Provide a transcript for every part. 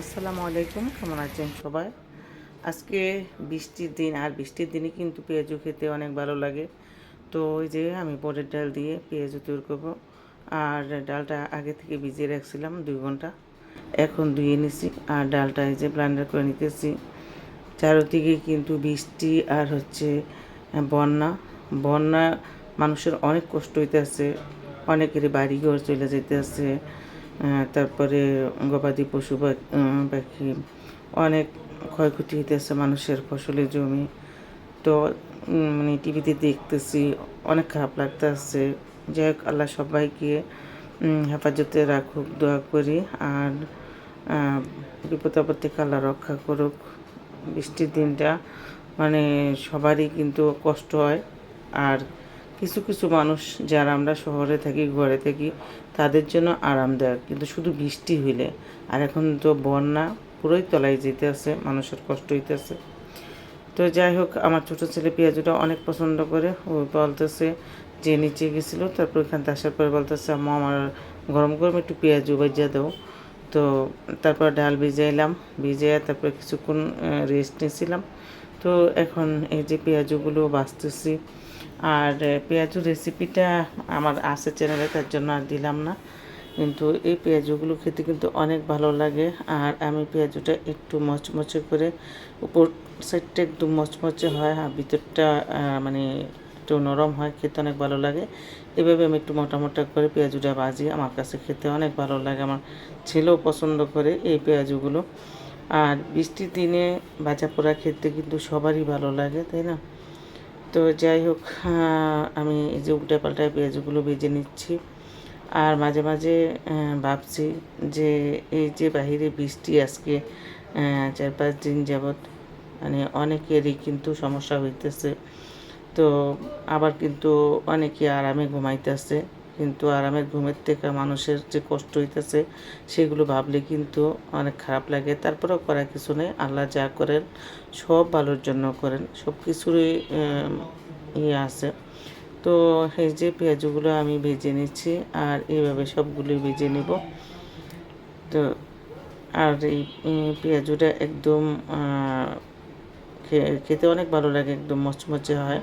আসসালামু আলাইকুম কেমন আছেন সবাই? আজকে বৃষ্টির দিন আর বৃষ্টির দিনে কিন্তু পেঁয়াজু খেতে অনেক ভালো লাগে। তো ওই যে আমি পরের ডাল দিয়ে পেঁয়াজু তৈরি করব। আর ডালটা আগে থেকে ভিজিয়ে রাখছিলাম দুই ঘণ্টা। এখন ধুয়ে নিছি আর ডালটা এই যে ব্লান্ডার করে নিতেছি। চারোদিকে কিন্তু বৃষ্টি আর হচ্ছে বন্যা। বন্যা মানুষের অনেক কষ্ট হইতেছে অনেকেরই বাড়ি ঘর চলে যেতেছে আহ, তারপরে গবাদি পশু পাখি অনেক ক্ষয়ক্ষতি হইতেছে মানুষের ফসলের জমি। তো মানে টিভিতে দেখতেছি, অনেক খারাপ লাগতেছে। যাই হোক, আল্লাহ সবাইকে হেফাজতে রাখুক, দোয়া করি। আর বিপদ আপদ থেকে আল্লাহ রক্ষা করুক। বৃষ্টির দিনটা মানে সবারই কিন্তু কষ্ট হয়। আর কিছু কিছু মানুষ যারা আমরা শহরে থাকি, ঘরে থাকি, তাদের জন্য আরামদায়ক কিন্তু শুধু বৃষ্টি হইলে, আর এখন তো বন্যা পুরোই তলায় যেতে আছে, মানুষের কষ্ট হইতেছে তো যাই হোক, আমার ছোটো ছেলে পেঁয়াজুটা অনেক পছন্দ করে। ও বলতেছে যে নিচে গেছিল, তারপর এখান থেকে আসার পরে বলতেছে, আম্মা, আমার গরম গরম একটু পেঁয়াজু বাজিয়ে দাও। তো তারপর ডাল ভিজাইলাম, ভিজাইয়া তারপরে কিছুক্ষণ রেস্ট নিয়েছিলাম তো এখন এই যে পেঁয়াজুগুলো বাছতেছি আর পেঁয়াজু রেসিপিটা আমার আছে চ্যানেলে তার জন্য আর দিলাম না। কিন্তু এই পেঁয়াজুগুলো খেতে কিন্তু অনেক ভালো লাগে। আর আমি পেঁয়াজুটা একটু মচমচে করে, উপর সাইডটা একটু মচমচে হয়, আর ভিতরটা মানে একটু নরম হয়, খেতে অনেক ভালো লাগে। এভাবে আমি একটু মোটা মোটা করে পেঁয়াজুটা ভাজি, আমার কাছে খেতে অনেক ভালো লাগে, আমার ছেলেও পছন্দ করে এই পেঁয়াজুগুলো। আর বৃষ্টির দিনে ভাজা পোড়া খেতে কিন্তু সবারই ভালো লাগে, তাই না? তো যাই হোক আমি এই যে উল্টে পাল্টায় পেঁয়াজগুলো ভেজে নিচ্ছি। আর মাঝে মাঝে ভাবছি যে এই যে বাহিরে বৃষ্টি আজকে চার পাঁচ দিন যাবৎ মানে অনেকেরই কিন্তু সমস্যা হইতেছে। তো আবার কিন্তু অনেকে আরামে ঘুমাইতেছে। কিন্তু আরামের ঘুমের থেকে মানুষের যে কষ্ট হইতেছে, সেগুলো ভাবলে কিন্তু অনেক খারাপ লাগে। তারপরেও করার কিছু নেই। আল্লাহ যা করেন, সব ভালোর জন্য করেন। সব কিছুরই ইয়ে আছে। তো এই যে পেঁয়াজগুলো আমি ভেজে নিচ্ছি আর এইভাবে সবগুলোই ভেজে নিব। তো আর এই পেঁয়াজুটা একদম খেতে অনেক ভালো লাগে, একদম মচমচে হয়।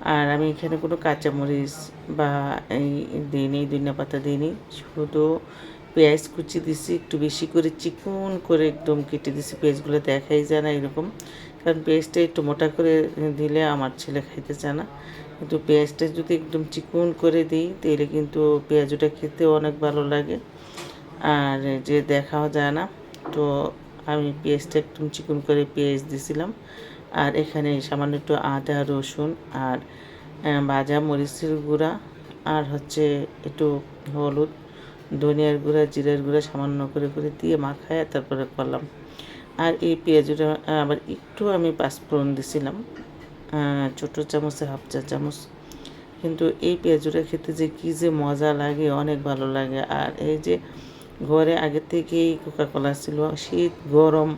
আর আমি এখানে কোনো কাঁচামরিচ বা এই দিইনি, ধনিয়া পাতা দিইনি, শুধু পেঁয়াজ কুচি দিছি, একটু বেশি করে চিকন করে একদম কেটে দিছি, পেঁয়াজগুলো দেখাই যায় না এরকম। কারণ পেঁয়াজটা একটু মোটা করে দিলে আমার ছেলে খাইতে চায় না। কিন্তু পেঁয়াজটা যদি একদম চিকন করে দিই, তাহলে কিন্তু পেঁয়াজটা খেতেও অনেক ভালো লাগে। আর যে দেখাও যায় না, তো আমি পেঁয়াজটা একদম চিকন করে পেঁয়াজ দিছিলাম। আর এখানে সামান্য একটু আদা, রসুন আর ভাজা মরিচের গুঁড়া আর হচ্ছে একটু হলুদ, ধনিয়ার গুঁড়া, জিরার গুঁড়া সামান্য করে করে দিয়ে মাখায় তারপরে করলাম। আর এই পেঁয়াজটা আবার একটু আমি পাঁচফোড়ন দিছিলাম ছোটো চামচে, হাফ চা চামচ। কিন্তু এই পেঁয়াজুটা খেতে যে কী যে মজা লাগে, অনেক ভালো লাগে। আর এই যে ঘরে আগে থেকেই কোকা কোলা ছিল, শীত, গরম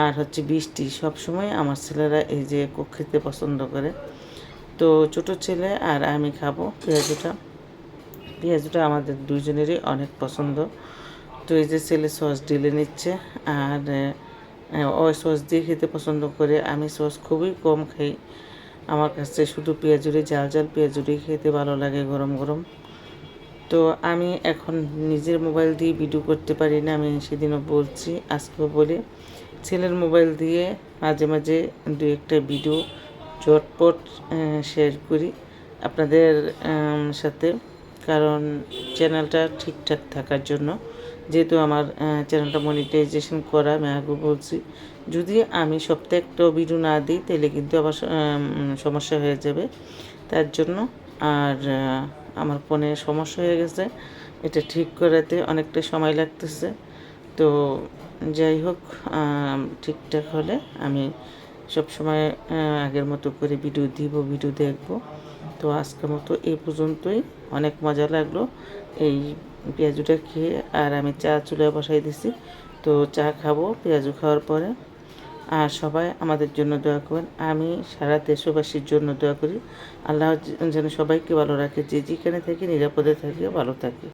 আর হচ্ছে বৃষ্টি সব সময় আমার ছেলেরা এই যে কোক খেতে পছন্দ করে। তো ছোট ছেলে আর আমি খাব পেঁয়াজুটা। পেঁয়াজুটা আমাদের দুজনেরই অনেক পছন্দ। তো এই যে ছেলে সস ঢেলে নিচ্ছে আর ও সস দিয়ে খেতে পছন্দ করে। আমি সস খুবই কম খাই। আমার কাছে শুধু পেঁয়াজুরি জাল জাল পেঁয়াজুরি খেতে ভালো লাগে গরম গরম। তো আমি এখন নিজের মোবাইল দিয়ে ভিডিও করতে পারি না, আমি সেদিনও বলছি, আজকেও বলি। ছেলের মোবাইল দিয়ে মাঝে মাঝে দু একটা ভিডিও চটপট শেয়ার করি আপনাদের সাথে। কারণ চ্যানেলটা ঠিকঠাক থাকার জন্য, যেহেতু আমার চ্যানেলটা মনিটাইজেশন করা আমি আগে বলছি। যদি আমি সপ্তাহে একটা ভিডিও না দিই, তাহলে কিন্তু আবার সমস্যা হয়ে যাবে। তার জন্য আর আমার ফোনে সমস্যা হয়ে গেছে। এটা ঠিক করাতে অনেকটা সময় লাগতেছে। তো যাই হোক ঠিকঠাক হলে আমি সব সময় আগের মতো করে ভিডিও দিব, ভিডিও দেখব। তো আজকের মতো এই পর্যন্তই। অনেক মজা লাগল। এই পেঁয়াজুটা খেয়ে আর আমি চা চুলায় বসাই দিছি। তো চা খাব পেঁয়াজু খাওয়ার পরে। আর সবাই আমাদের জন্য দোয়া করেন আমি সারা দেশবাসীর জন্য দোয়া করি। আল্লাহ যেন সবাইকে ভালো রাখে। যে যেখানে থাকে, নিরাপদে থাকে ভালো থাকে।